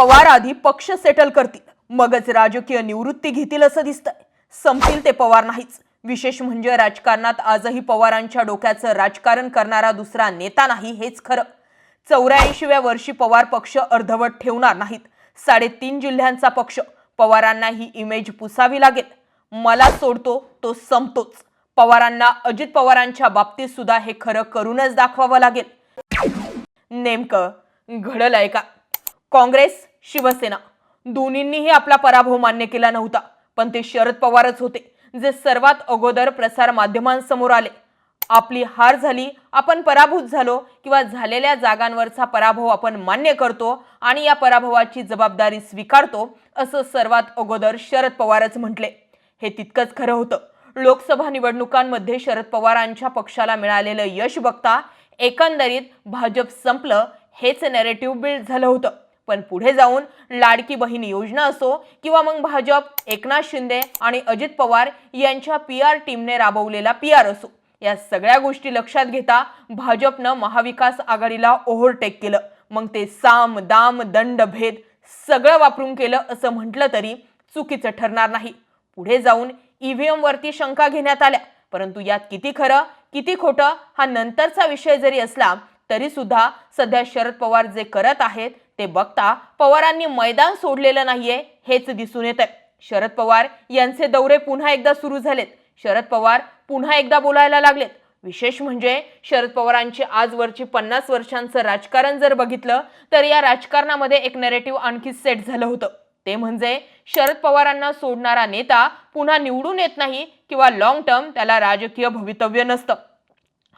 पवार आधी पक्ष सेटल करतील. मगच राजकीय निवृत्ती घेतील असं दिसतंय. संपतील ते पवार नाहीच. विशेष म्हणजे राजकारणात आजही पवारांच्या डोक्याचं राजकारण करणारा दुसरा नेता नाही हेच खरं. चौऱ्याऐंशीव्या वर्षी पवार पक्ष अर्धवट ठेवणार नाहीत. साडेतीन जिल्ह्यांचा पक्ष. पवारांना ही इमेज पुसावी लागेल. मला सोडतो तो संपतोच. पवारांना अजित पवारांच्या बाबतीत सुद्धा हे खरं करूनच दाखवावं लागेल. नेमकं घडलंय का? काँग्रेस शिवसेना. दोन्हींनीही आपला पराभव मान्य केला नव्हता. पण ते शरद पवारच होते जे सर्वात अगोदर प्रसार माध्यमांसमोर आले. आपली हार झाली आपण पराभूत झालो किंवा झालेल्या जागांवरचा पराभव आपण मान्य करतो आणि या पराभवाची जबाबदारी स्वीकारतो असं सर्वात अगोदर शरद पवारच म्हटले. हे तितकंच खरं होतं. लोकसभा निवडणुकांमध्ये शरद पवारांच्या पक्षाला मिळालेलं यश बघता एकंदरीत भाजप संपलं हेच नॅरेटिव्ह बिल्ड झालं होतं. पण पुढे जाऊन लाडकी बहीण योजना असो किंवा मग भाजप एकनाथ शिंदे आणि अजित पवार यांच्या पी आर टीमने राबवलेला पी आर असो. या सगळ्या गोष्टी लक्षात घेता भाजपनं महाविकास आघाडीला ओव्हरटेक केलं. मग ते साम दाम दंड भेद सगळं वापरून केलं असं म्हटलं तरी चुकीचं ठरणार नाही. पुढे जाऊन ईव्हीएम वरती शंका घेण्यात आल्या. परंतु यात किती खरं किती खोटं हा नंतरचा विषय जरी असला तरी सुद्धा सध्या शरद पवार जे करत आहेत ते बघता पवारांनी मैदान सोडलेलं नाहीये हेच दिसून येत शरद पवार यांचे दौरे पुन्हा एकदा सुरू झालेत. शरद पवार पुन्हा एकदा बोलायला लागलेत. विशेष म्हणजे शरद पवारांची आजवरची पन्नास वर्षांचं राजकारण जर बघितलं तर या राजकारणामध्ये एक नेरेटिव्ह आणखी सेट झालं होतं. ते म्हणजे शरद पवारांना सोडणारा नेता पुन्हा निवडून येत नाही किंवा लॉंग टर्म त्याला राजकीय भवितव्य नसतं.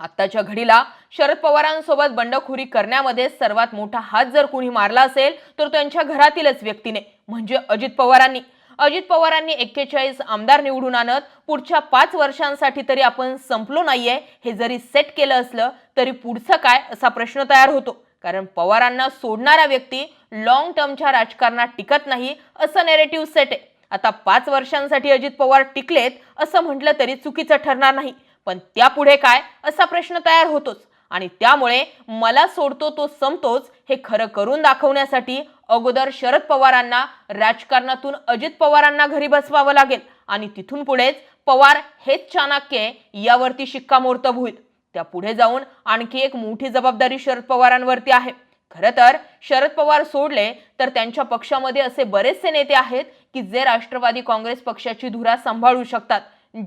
आत्ताच्या घडीला शरद पवारांसोबत बंडखोरी करण्यामध्ये सर्वात मोठा हात जर कुणी मारला असेल तर त्यांच्या घरातीलच व्यक्तीने म्हणजे अजित पवारांनी. अजित पवारांनी एक्केचाळीस आमदार निवडून आणत पुढच्या पाच वर्षांसाठी तरी आपण संपलो नाहीये हे जरी सेट केलं असलं तरी पुढचं काय असा प्रश्न तयार होतो. कारण पवारांना सोडणारा व्यक्ती लॉंग टर्मच्या राजकारणात टिकत नाही असं नेरेटिव्ह सेट आहे. आता पाच वर्षांसाठी अजित पवार टिकलेत असं म्हटलं तरी चुकीचं ठरणार नाही. पण त्यापुढे काय असा प्रश्न तयार होतोच. आणि त्यामुळे मला सोडतो तो संपतोच हे खरं करून दाखवण्यासाठी अगोदर शरद पवारांना राजकारणातून अजित पवारांना घरी बसवावं लागेल. आणि तिथून पुढेच पवार हेच चाणक्य यावरती शिक्कामोर्तब होईल त्या पुढे जाऊन आणखी एक मोठी जबाबदारी शरद पवारांवरती आहे. खरं तर शरद पवार सोडले तर त्यांच्या पक्षामध्ये असे बरेचसे नेते आहेत की जे राष्ट्रवादी काँग्रेस पक्षाची धुरा सांभाळू शकतात.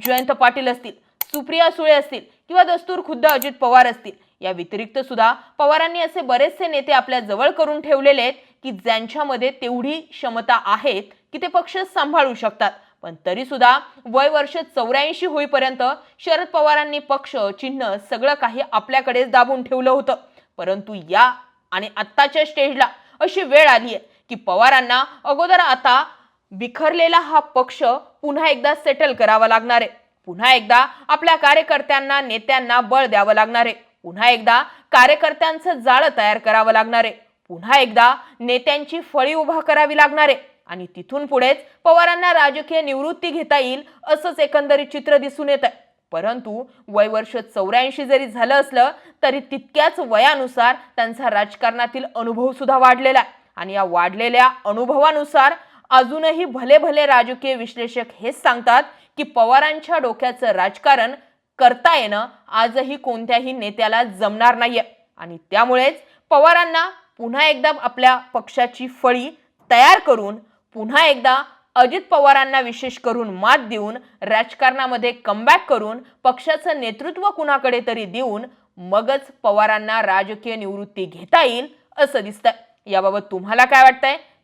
जयंत पाटील असतील. सुप्रिया सुळे असतील किंवा दस्तूर खुद्द अजित पवार असतील या व्यतिरिक्त सुद्धा पवारांनी असे बरेचसे नेते आपल्या जवळ करून ठेवलेले आहेत की ज्यांच्यामध्ये तेवढी क्षमता आहेत की ते पक्ष सांभाळू शकतात. पण तरी सुद्धा वय वर्ष चौऱ्याऐंशी होईपर्यंत शरद पवारांनी पक्ष चिन्ह सगळं काही आपल्याकडेच दाबून ठेवलं होतं. परंतु या आणि आत्ताच्या स्टेजला अशी वेळ आली आहे की पवारांना अगोदर आता बिखरलेला हा पक्ष पुन्हा एकदा सेटल करावा लागणार आहे. पुन्हा एकदा आपल्या कार्यकर्त्यांना नेत्यांना बळ द्यावं लागणार आहे. पुन्हा एकदा कार्यकर्त्यांचं जाळं तयार करावं लागणार आहे. पुन्हा एकदा नेत्यांची फळी उभा करावी लागणार आहे. आणि तिथून पुढेच पवारांना राजकीय निवृत्ती घेता येईल असंच एकंदरीत चित्र दिसून येत आहे परंतु वय वर्ष चौऱ्याऐंशी जरी झालं असलं तरी तितक्याच वयानुसार त्यांचा राजकारणातील अनुभव सुद्धा वाढलेला आहे. आणि या वाढलेल्या अनुभवानुसार अजूनही भले भले राजकीय विश्लेषक हेच सांगतात की पवारांच्या डोक्याचं राजकारण करता येणं आजही कोणत्याही नेत्याला जमणार नाहीये. आणि त्यामुळेच पवारांना पुन्हा एकदा आपल्या पक्षाची फळी तयार करून पुन्हा एकदा अजित पवारांना विशेष करून मात देऊन राजकारणामध्ये कमबॅक करून पक्षाचं नेतृत्व कुणाकडे तरी देऊन मगच पवारांना राजकीय निवृत्ती घेता येईल असं दिसतंय. याबाबत तुम्हाला काय वाटतंय?